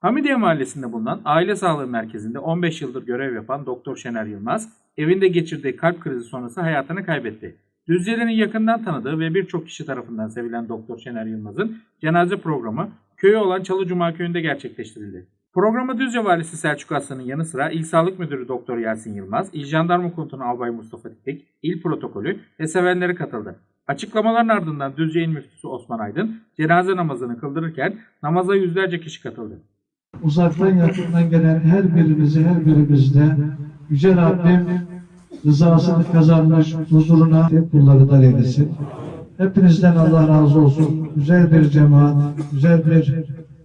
Hamidiye Mahallesi'nde bulunan Aile Sağlığı Merkezi'nde 15 yıldır görev yapan Doktor Şener Yılmaz, evinde geçirdiği kalp krizi sonrası hayatını kaybetti. Düzce'nin yakından tanıdığı ve birçok kişi tarafından sevilen Doktor Şener Yılmaz'ın cenaze programı köyü olan Çalı Cuma Köyü'nde gerçekleştirildi. Programa Düzce Valisi Selçuk Aslan'ın yanı sıra İl Sağlık Müdürü Doktor Yasin Yılmaz, İl Jandarma Komutanı Albay Mustafa Diktik, İl Protokolü ve sevenleri katıldı. Açıklamaların ardından Düzce İl Müftüsü Osman Aydın cenaze namazını kıldırırken namaza yüzlerce kişi katıldı. Uzaktan yakından gelen her birimizi, her birimizde Yüce Rabbim rızasını kazanmış huzuruna hep kullarından eylesin. Hepinizden Allah razı olsun. Güzel bir cemaat, güzel bir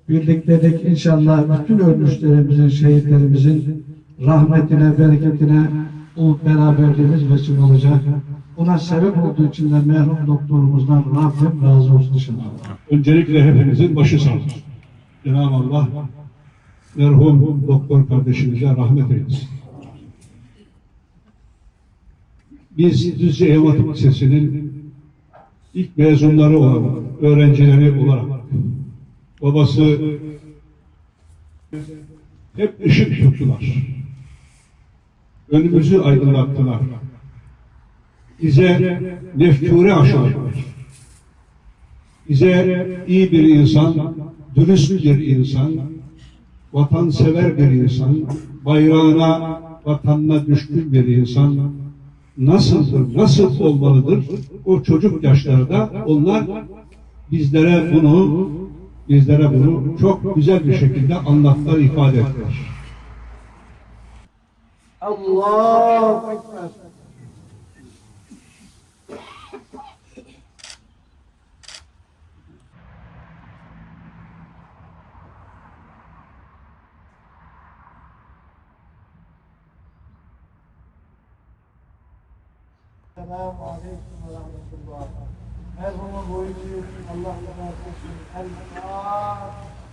birliktelik inşallah bütün ölmüşlerimizin, şehitlerimizin rahmetine, bereketine o beraberliğimiz vesile olacak. Buna sebep olduğu için de merhum doktorumuzdan Rabbim razı olsun inşallah. Öncelikle hepinizin başı sağ olsun. Cenab-ı Allah merhum doktor kardeşimize rahmet eylesin. Biz Düzce Ev Hatip Lisesi'nin ilk mezunları olan öğrencileri olarak babası hep ışık tuttular. Önümüzü aydınlattılar. Bize nefkure aşıladılar bize iyi bir insan, dürüst bir insan, vatansever bir insan, bayrağına, vatanına düşkün bir insan nasıldır, nasıl olmalıdır? O çocuk yaşlarda onlar bizlere bunu bizlere bunu çok güzel bir şekilde anlattılar, ifade ettiler. Allahu Ekber. Selamun Aleyküm ve Rahmetullah. Merhumun boyunu Allah razı olsun. El Fatiha.